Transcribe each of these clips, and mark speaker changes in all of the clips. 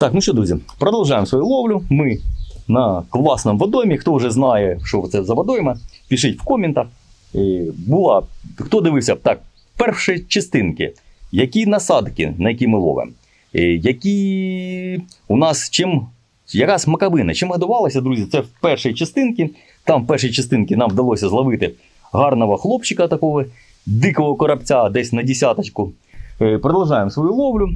Speaker 1: Так, ну що, друзі, продовжуємо свою ловлю. Ми на класному водоймі. Хто вже знає, що це за водойма, пишіть в коментах. Була, хто дивився, так, перші частинки, які насадки, на які ми ловимо, які у нас чим. Яка смаковина, чим годувалася, друзі, це в першій частинці. Там в першій частинці нам вдалося зловити гарного хлопчика такого, дикого коробця, десь на десяточку. Е, Продовжуємо свою ловлю.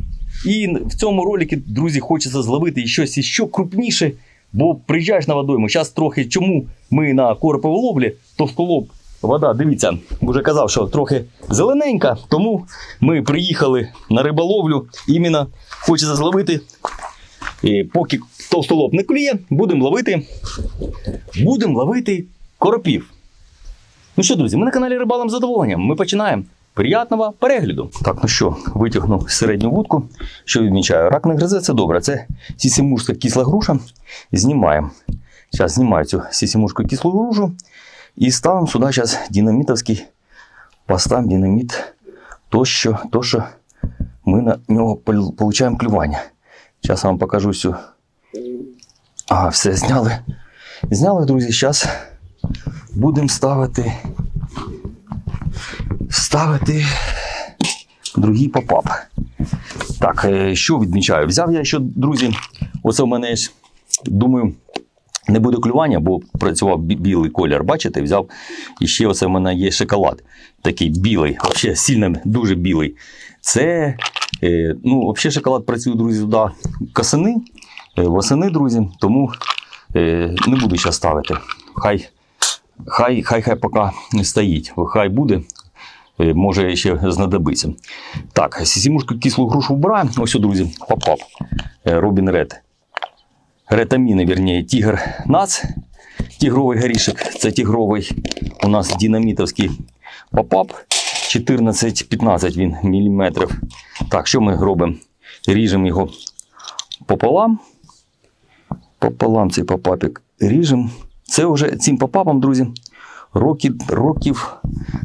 Speaker 1: І в цьому ролику, друзі, хочеться зловити щось іще крупніше, бо приїжджаєш на водойму. Зараз трохи чому ми на короповій ловлі, то столоб вода, дивіться, вже казав, що трохи зелененька, тому ми приїхали на риболовлю. Іменно хочеться зловити. І поки товстолоб не клює, будемо ловити, будемо ловити коропів. Ну що, друзі, ми на каналі Рибалом задоволенням. Ми починаємо. Приятного перегляду. Так, ну що, витягнув середню вудку. Що відмічаю? Рак не гризе, це добре. Це сісімушка кисла груша. Знімаємо. Зараз знімаю цю сісімушку кислу грушу. І ставимо сюди зараз динамітовський. Поставимо динаміт. То, що, то, що ми на нього отримуємо клювання. Зараз вам покажу всю. Ага, все, зняли. Зняли, друзі. Зараз будемо ставити ставити другий попап. Так, е, що відмічаю? Взяв я ще, друзі, оце в мене, думаю, не буде клювання, бо працював білий колір. Бачите, взяв і ще оце в мене є шоколад. Такий білий, взагалі сильно дуже білий. Це, е, ну, взагалі шоколад працює, друзі, туди косини, е, восени, друзі, тому не буду зараз ставити. Хай, хай, хай, хай поки не стоїть. Хай буде, може ще знадобиться. Так, сімушку кислу грушу вбираємо. Ось, друзі, пап-пап. Е, Робін Ред. Ретаміни, вірніше, тігр нац. Тігровий горішок. Це тігровий у нас динамітовський попап. 14-15 він міліметрів. Так, що ми робимо? Ріжемо його пополам. Пополам цей попапик ріжемо. Це вже цим попапом, друзі, років, років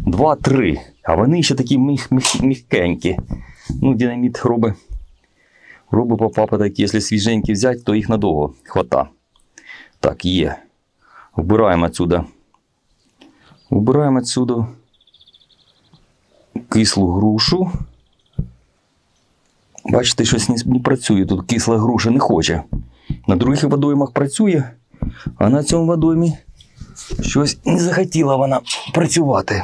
Speaker 1: 2-3. А вони ще такі міх, міх, мігкенькі. Ну, динаміт робить. Робить попапа такі, якщо свіженькі взяти, то їх надовго хвата. Так, є. Вбираємо отсюда. Вбираємо отсюда кислу грушу. Бачите, щось не, не працює. Тут кисла груша не хоче. На других водоймах працює, а на цьому водоймі щось не захотіла вона працювати.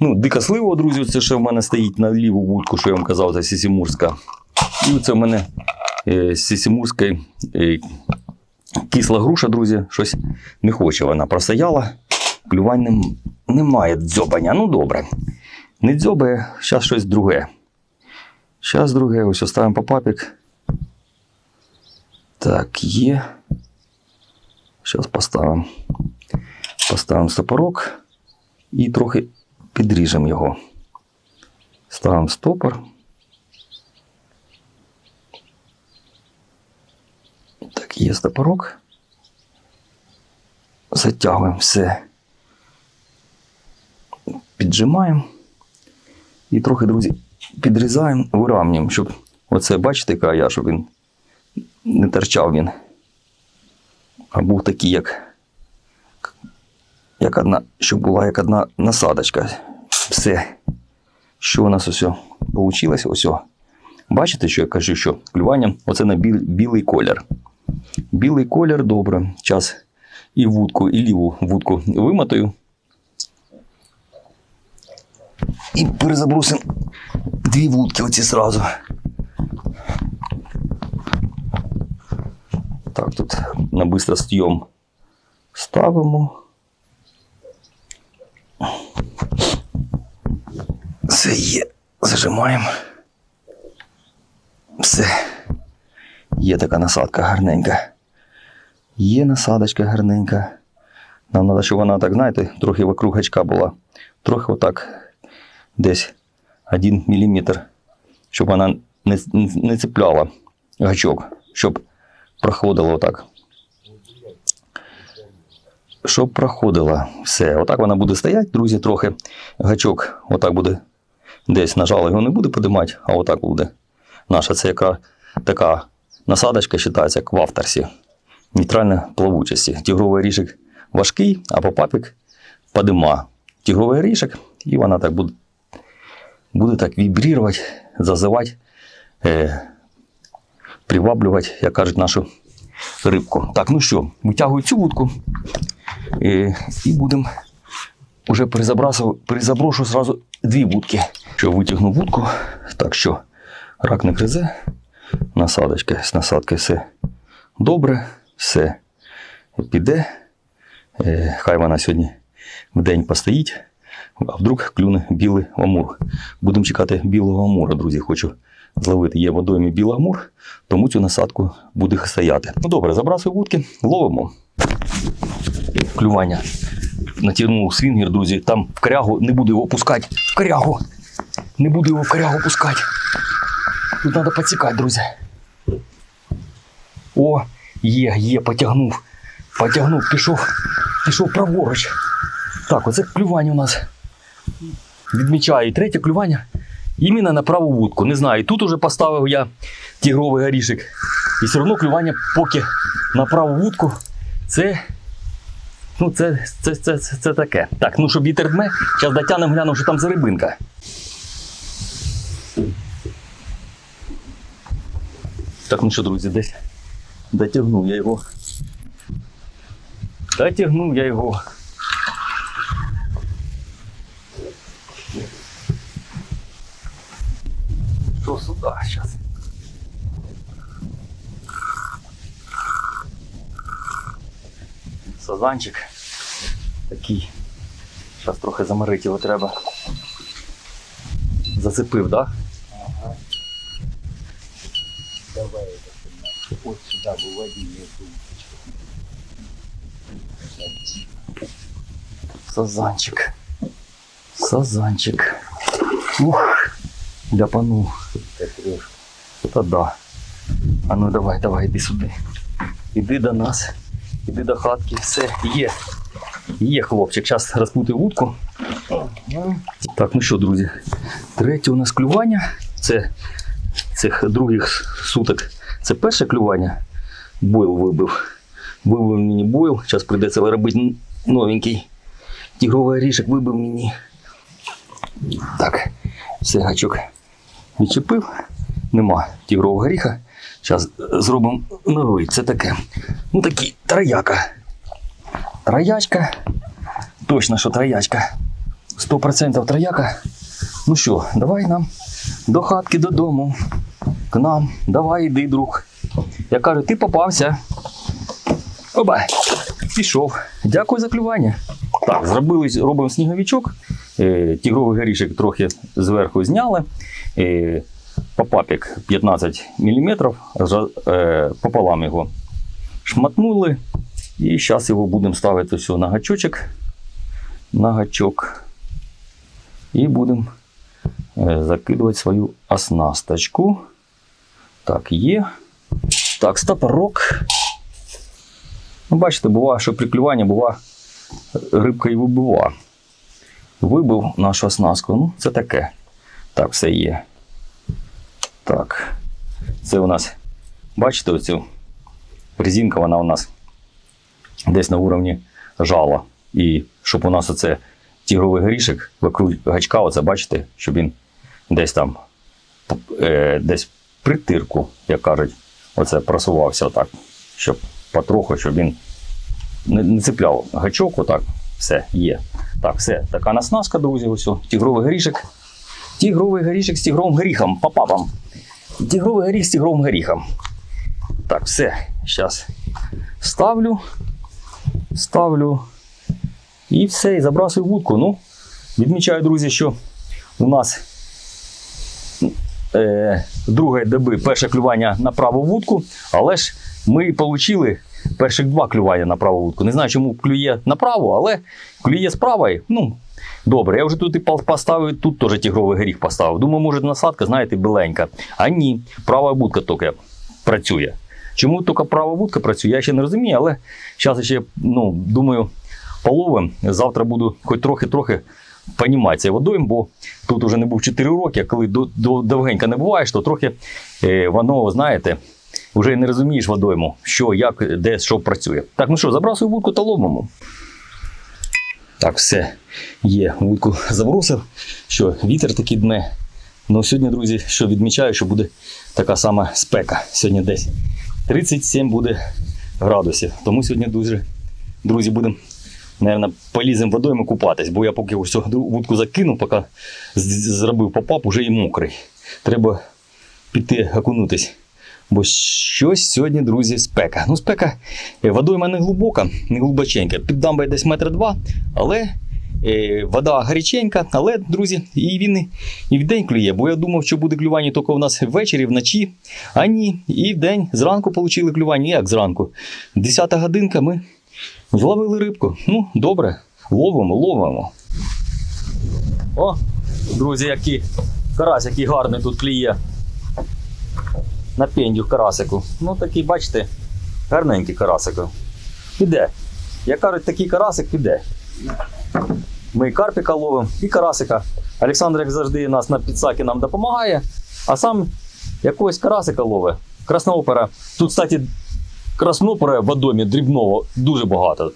Speaker 1: Ну, дика слива, друзі, це ще в мене стоїть на ліву вудку, що я вам казав, це сісімурська. І це в мене е, сісімурська е, кисла груша, друзі, щось не хоче вона. Простояла, клювань нем- немає дзьобання. Ну добре. Не дзьобає, зараз щось друге. Зараз друге, ось оставимо попапік. Так, є. Зараз поставимо. Поставимо стопорок і трохи підріжемо його. Ставимо стопор. Так, є стопорок. Затягуємо все. Піджимаємо. І трохи, друзі, підрізаємо, виравнюємо, щоб оце, бачите, я, щоб він не торчав він. А був такий, як як одна, щоб була як одна насадочка. Все. Що у нас ось вийшло? Ось. Бачите, що я кажу, що клювання оце на біл, білий колір. Білий колір, добре. Час і вудку, і ліву вудку вимотаю. І перезабросимо дві вудки оці зразу. Так, тут на бистростйом ставимо. Все є. Зажимаємо. Все. Є така насадка гарненька. Є насадочка гарненька. Нам треба, щоб вона так, знаєте, трохи вокруг гачка була. Трохи отак десь 1 мм, щоб вона не, не цепляла гачок, щоб проходило отак. Щоб проходила все. Отак вона буде стояти, друзі, трохи. Гачок отак буде десь нажали, його не буде подимати, а отак буде. Наша це яка така насадочка вважається як в авторсі. Нейтральна плавучості. Тігровий ріжик важкий, а попапік подима. Тігровий ріжик, і вона так буде, буде так вібрувати, зазивати, е, приваблювати, як кажуть, нашу рибку. Так, ну що, витягую цю вудку е, і будемо уже перезабрасував, перезаброшу зразу дві вудки. Що витягну вудку, так що рак не гризе, насадочка з насадки все добре, все піде. Е, хай вона сьогодні в день постоїть, а вдруг клюне білий амур. Будемо чекати білого амура, друзі. Хочу зловити. Є водоймі білий амур, тому цю насадку буде стояти. Ну добре, забрасую вудки, ловимо. Клювання натягнув свінгер, друзі. Там в корягу не буду його пускати. В корягу. Не буду його в корягу пускати. Тут треба підсікати, друзі. О, є, є, потягнув. Потягнув, пішов, пішов праворуч. Так, оце клювання у нас. Відмічаю і третє клювання. Іменно на праву вудку. Не знаю, тут уже поставив я тігровий горішик. І все одно клювання поки на праву вудку. Це Ну, це, це, це, це, це таке. Так, ну щоб вітер дме, зараз дотянемо, глянемо, що там за рибинка. Так, ну що, друзі, десь дотягнув я його. Дотягнув я його. Що сюди зараз? Сазанчик такий. Зараз трохи заморити його треба. Зацепив, так? Да?
Speaker 2: Давай это сюда выводи между
Speaker 1: Сазанчик. Сазанчик. Ух, ляпанув.
Speaker 2: трешку.
Speaker 1: Та да. А ну давай, давай, іди сюди. Іди до нас. Іди до хатки. Все, є. Є, хлопчик. Зараз розпутаю вудку. Так, ну що, друзі, третє у нас клювання. Це цих других суток. Це перше клювання. Бойл вибив. Вибив мені бойл. Зараз прийдеться робити новенький. Тігровий орішок вибив мені. Так, все, гачок відчепив. Нема тігрового горіха. Зараз зробимо новий. Це таке. Ну такий трояка. Троячка. Точно, що троячка. 100% трояка. Ну що, давай нам до хатки додому. К нам. Давай, йди, друг. Я кажу, ти попався. Оба. Пішов. Дякую за клювання. Так, зробили, робимо сніговичок. Е, тігровий горішок трохи зверху зняли. Попапік 15 мм, пополам його шматнули. І зараз його будемо ставити все на гачочок. На гачок. І будемо е, закидувати свою оснасточку. Так, є. Так, стопорок. Ну, бачите, буває, що при клюванні бува рибка і вибива. Вибив нашу оснастку. Ну, це таке. Так, все є. Так. Це у нас, бачите, оцю резинка, вона у нас десь на уровні жала. І щоб у нас оце тігровий горішок вокруг гачка, оце бачите, щоб він десь там е, десь притирку, як кажуть, оце просувався отак, щоб потроху, щоб він не, не цепляв гачок, отак, все, є. Так, все, така наснастка, друзі, ось, тігровий горішок. Тігровий горішок з тігровим горіхом, папапам. Тігровий горіх з тігровим горіхом. Так, все, зараз ставлю, ставлю і все, і забрасую вудку. Ну, відмічаю, друзі, що у нас е, другої доби перше клювання на праву вудку, але ж ми отримали перших два клювання на праву вудку. Не знаю, чому клює направо, але клює з правої. Ну, добре, я вже тут і поставив, тут теж тігровий горіх поставив. Думаю, може насадка, знаєте, біленька. А ні, права вудка тільки працює. Чому тільки права вудка працює, я ще не розумію, але зараз ще, ну, думаю, половим. Завтра буду хоч трохи-трохи понімати цей водойм, бо тут вже не був 4 роки, а коли до, до, довгенько не буваєш, то трохи е, воно, знаєте, вже не розумієш водойму, що, як, де, що працює. Так, ну що, забрасуй вудку та ловимо. Так, все є. Вудку забросив, що вітер такий дме. Ну, сьогодні, друзі, що відмічаю, що буде така сама спека. Сьогодні десь 37 буде градусів. Тому сьогодні дуже, друзі, будемо, мабуть, поліземо водойми купатись, бо я поки ось вудку закинув, поки зробив попап, уже і мокрий. Треба піти окунутись. Бо щось сьогодні, друзі, спека. Ну, спека, е, водойма не глибока, не глибоченька. Під дамбою десь метр два, але е, вода гаряченька, але, друзі, і він і- вдень клює. Бо я думав, що буде клювання тільки у нас ввечері, вночі. А ні, і вдень зранку отримали клювання. Як зранку? Десята годинка ми зловили рибку. Ну, добре, ловимо, ловимо. О, друзі, який карась, який гарний тут кліє на пендю карасику. Ну такий, бачите, гарненький карасику. Піде. Як кажуть, такий карасик піде. Ми і карпіка ловимо, і карасика. Олександр, як завжди, нас на підсаки нам допомагає, а сам якогось карасика ловить. Краснопера. Тут, кстати, краснопера в водомі дрібного дуже багато.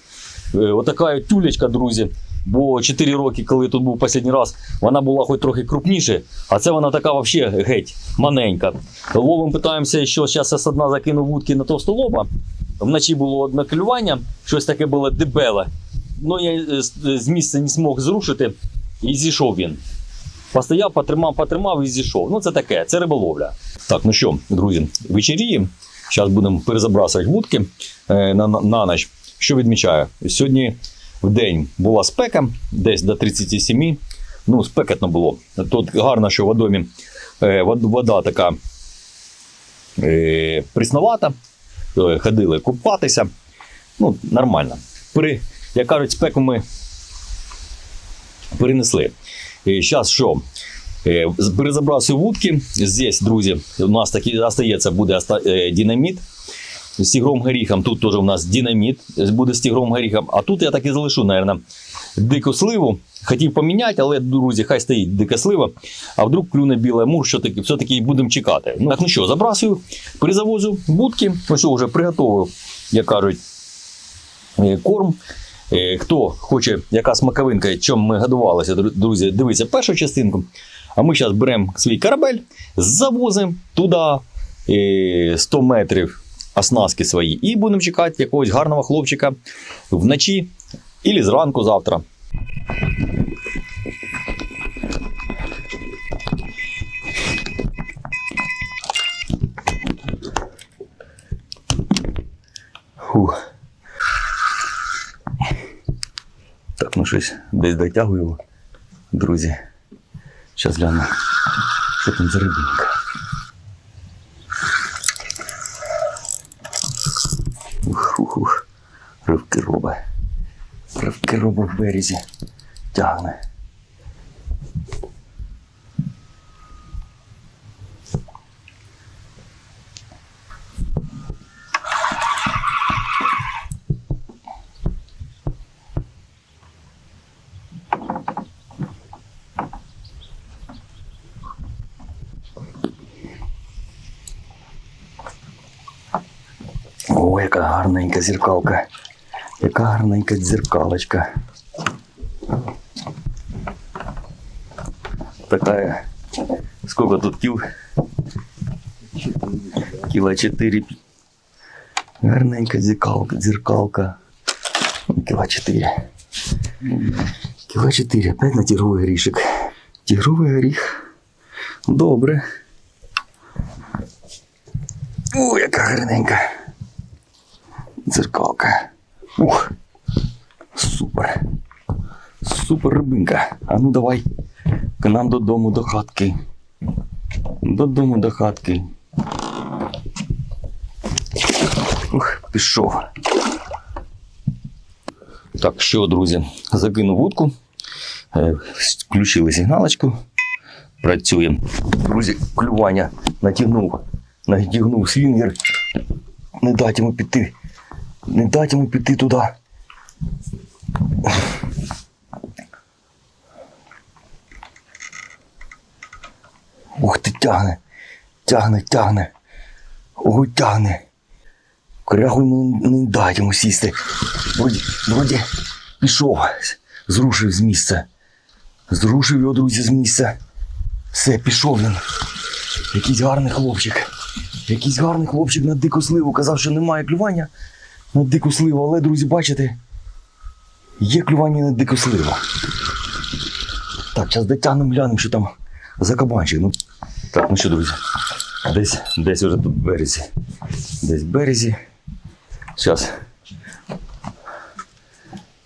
Speaker 1: Е, Отака тюлечка, друзі. Бо 4 роки, коли тут був останній раз, вона була хоч трохи крупніше, а це вона така взагалі геть маленька. Ловом питаємося, що зараз я з дна закинув вудки на товстолоба. Вночі було одне клювання, щось таке було дебеле. Ну я е, з- з місця не змог зрушити і зійшов він. Постояв, потримав, потримав і зійшов. Ну це таке, це риболовля. Так, ну що, друзі, вечеріємо. Зараз будемо перезабрасувати вудки е, на, на, на ніч. Що відмічаю? Сьогодні в день була спека, десь до 37. Ну, спекотно було. Тут гарно, що в водомі е, вода така е, прісновата. Ходили купатися. Ну, нормально. При, як кажуть, спеку ми перенесли. І Зараз що? Е, Перезабрасую вудки. Здесь, друзі, у нас таки остається буде е, динаміт з тігровим горіхом. Тут теж у нас динаміт буде з тігровим горіхом. А тут я так і залишу, мабуть, дику сливу. Хотів поміняти, але, друзі, хай стоїть дика слива. А вдруг клюне білий мур, що таки, все-таки будемо чекати. Ну, так, ну що, забрасую, перезавозю будки. Що, вже приготував, як кажуть, е, корм. Хто хоче, яка смаковинка, чим ми годувалися, друзі, дивіться першу частинку. А ми зараз беремо свій корабель, завозимо туди е, 100 метрів оснастки свої і будемо чекати якогось гарного хлопчика вночі або зранку завтра. Фух. Так, ну щось десь дотягую друзі. Зараз гляну, что там за рыбинка. Ух, ух, ух. Ривки роба. Ривки роба в березі. Тягне. О, яка гарненька зеркалка. Яка гарненька дзеркалочка. Такая. Сколько тут кил? Кило 4. Гарненька зеркалка, зеркалка. Кило 4. Кило 4. Опять на тигровий горішек. Тигровий горіх. Добре. О, яка гарненька. Дзеркалка. Ух. Супер. Супер рибинка. А ну давай. К нам додому до хатки. Додому до хатки. Ух, пішов. Так, що, друзі, закинув вудку. Е, Включили сигналочку. Працюємо. Друзі, клювання натягнув. Натягнув свінгер. Не дать йому піти. Не дать йому піти туди. Ух ти, тягне. Тягне, тягне. Ой, тягне. Крягу йому не дай йому сісти. Вроді, вроді, пішов, зрушив з місця. Зрушив його, друзі, з місця. Все, пішов він. Якийсь гарний хлопчик. Якийсь гарний хлопчик на дику сливу. Казав, що немає клювання на дику сливу, але, друзі, бачите, є клювання на дику сливу. Так, зараз дотягнемо, глянемо, що там за кабанчик. Ну, так, ну що, друзі, десь, десь вже тут березі. Десь в березі. Зараз.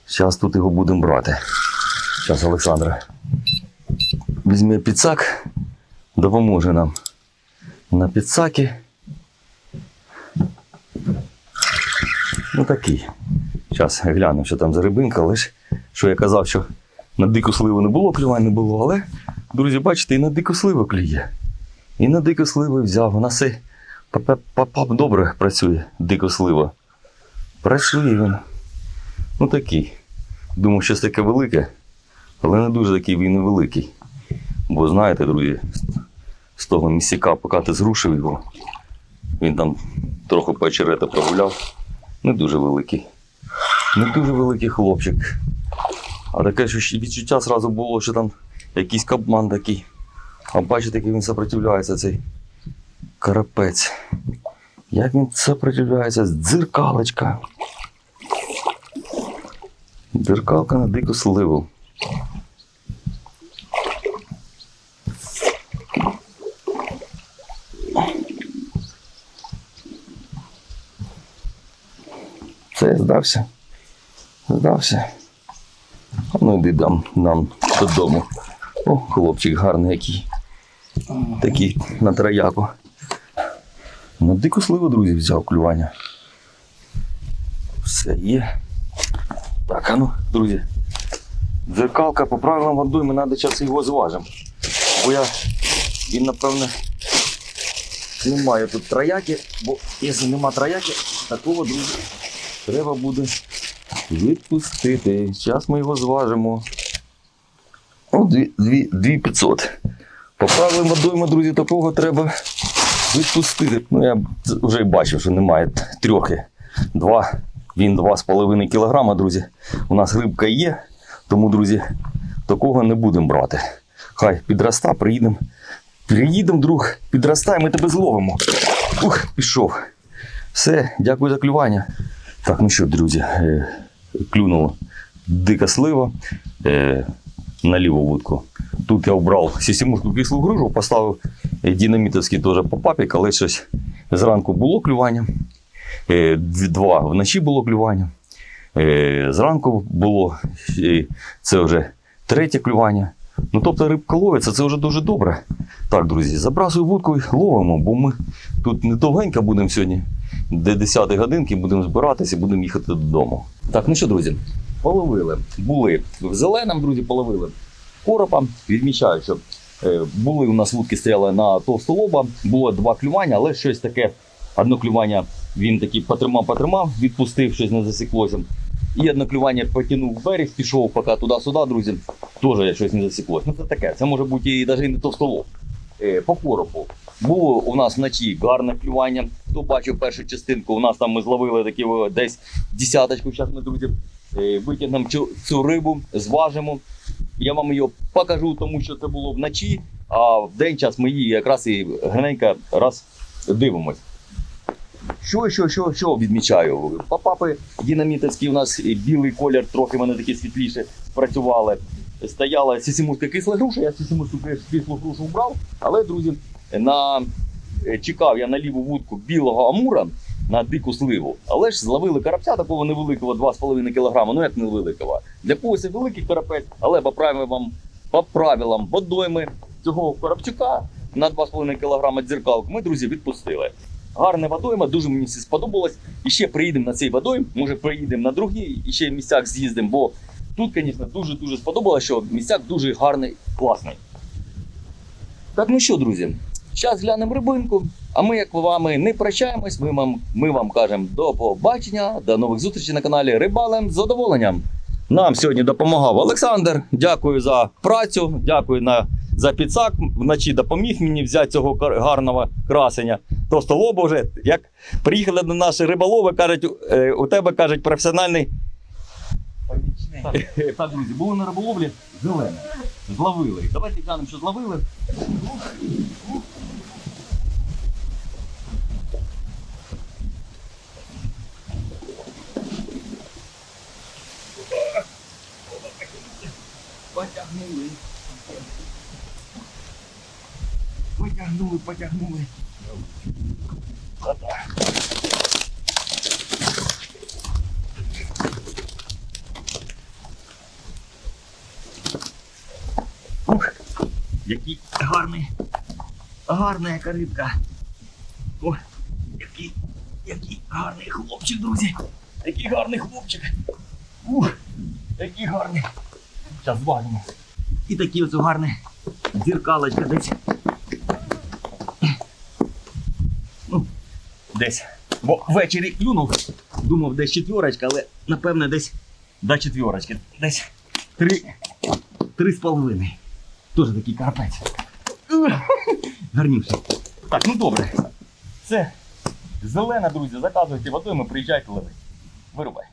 Speaker 1: Зараз тут його будемо брати. Зараз Олександра візьме підсак, допоможе нам на підсаки. Ну такий. Зараз глянемо, що там за рибинка, але ж, що я казав, що на дику сливу не було, клювань не було, але, друзі, бачите, і на дику сливу клює. І на дику сливу взяв. І пап добре працює, дико слива. Працює він. Ну такий. Думав, щось таке велике, але не дуже такий він і великий. Бо знаєте, друзі, з того місяка, поки ти зрушив його, він там трохи по очерета прогуляв. Не дуже великий. Не дуже великий хлопчик. А таке що відчуття зразу було, що там якийсь кабман такий. А бачите, як він сопротивляється цей карапець. Як він сопротивляється, дзеркалочка. Дзеркалка на дику сливу. Все, здався. Здався. Ну йди дам нам додому. О, хлопчик гарний який. Такий на трояку. На дику сливу, друзі, взяв клювання. Все є. Так, а ну, друзі. Дзеркалка по правилам водойми, треба час його зважимо. Бо я він, напевне, немає тут трояки, бо якщо нема трояки, такого, друзі, треба буде відпустити. Зараз ми його зважимо. О, дві, дві, дві 500. По правилам водойми, друзі, такого треба відпустити. Ну, я вже бачив, що немає трьохи. Два. Він 2,5 кг, друзі. У нас рибка є, тому, друзі, такого не будемо брати. Хай підроста, приїдемо. Приїдемо, друг, підростай, ми тебе зловимо. Ух, пішов. Все, дякую за клювання. Так, ну що, друзі, е, клюнула дика слива е, на ліву вудку. Тут я обрав сісімушку кислу гружу, поставив динамітовський теж попапік, але щось зранку було клювання. Е, Два вночі було клювання. Зранку було це вже третє клювання. Ну тобто рибка ловиться, це вже дуже добре. Так, друзі, забрасую вудку і ловимо, бо ми тут не довгенько будемо сьогодні. Де 10 годинки будемо збиратися і будемо їхати додому. Так, ну що, друзі, половили. Були в зеленому, друзі, половили коропа. Відмічаю, що е, були у нас вудки стояли на товстолоба, було два клювання, але щось таке. Одне клювання він такий потримав, потримав, відпустив, щось не засіклося. І одне клювання потягнув берег, пішов поки туди-сюди, друзі. Теж щось не засіклося. Ну це таке. Це може бути і навіть не товстолоб. Е, по коропу. Було у нас вночі гарне клювання. Хто бачив першу частинку, у нас там ми зловили такі десь десяточку. Зараз ми, друзі, е, витягнемо цю, цю рибу, зважимо. Я вам її покажу, тому що це було вночі, а в день час ми її якраз і гарненько раз дивимось. Що, що, що, що відмічаю? Папапи динамітовські у нас білий колір, трохи вони такі світліше спрацювали. Стояла сісімурська кисла груша, я сісімурську кислу грушу вбрав, але, друзі, на... е, чекав я на ліву вудку білого амура на дику сливу, але ж зловили карапця такого невеликого 2,5 кг, ну як невеликого. Для когось великий карапець, але по правилам, по правилам водойми цього карапчука на 2,5 кг дзеркалку ми, друзі, відпустили. Гарна водойма, дуже мені сподобалось. І ще приїдемо на цей водойм, може приїдемо на другий, і ще в місцях з'їздимо, бо тут, звісно, дуже-дуже сподобалось, що місцяк дуже гарний, класний. Так, ну що, друзі, зараз глянемо рибинку, а ми, як вами, не прощаємось. Ми вам, ми вам кажемо до побачення, до нових зустрічей на каналі Рибалем з задоволенням. Нам сьогодні допомагав Олександр. Дякую за працю, дякую на, за підсак. Вночі допоміг мені взяти цього гарного красення. просто лоба вже. Як приїхали до наші риболови, кажуть, е, у тебе кажуть професіональний. Так, друзі, були на риболовлі зелене. Зловили. Давайте глянемо, що зловили. Потягнули. Потягнули, потягнули. Який гарний, гарна яка рибка. О, який, який гарний хлопчик, друзі. Який гарний хлопчик. Ух, який гарний. Зараз звалимо. І такі ось гарні дзеркалочка десь. Ну, десь. Бо ввечері клюнув. Думав, десь четверочка, але напевне десь до четверочки. Десь три, три з половиною. Теж такий карпець. Ух, Так, ну добре. Це зелена, друзі. Заказуйте водою, ми приїжджайте ловити. Вирубай.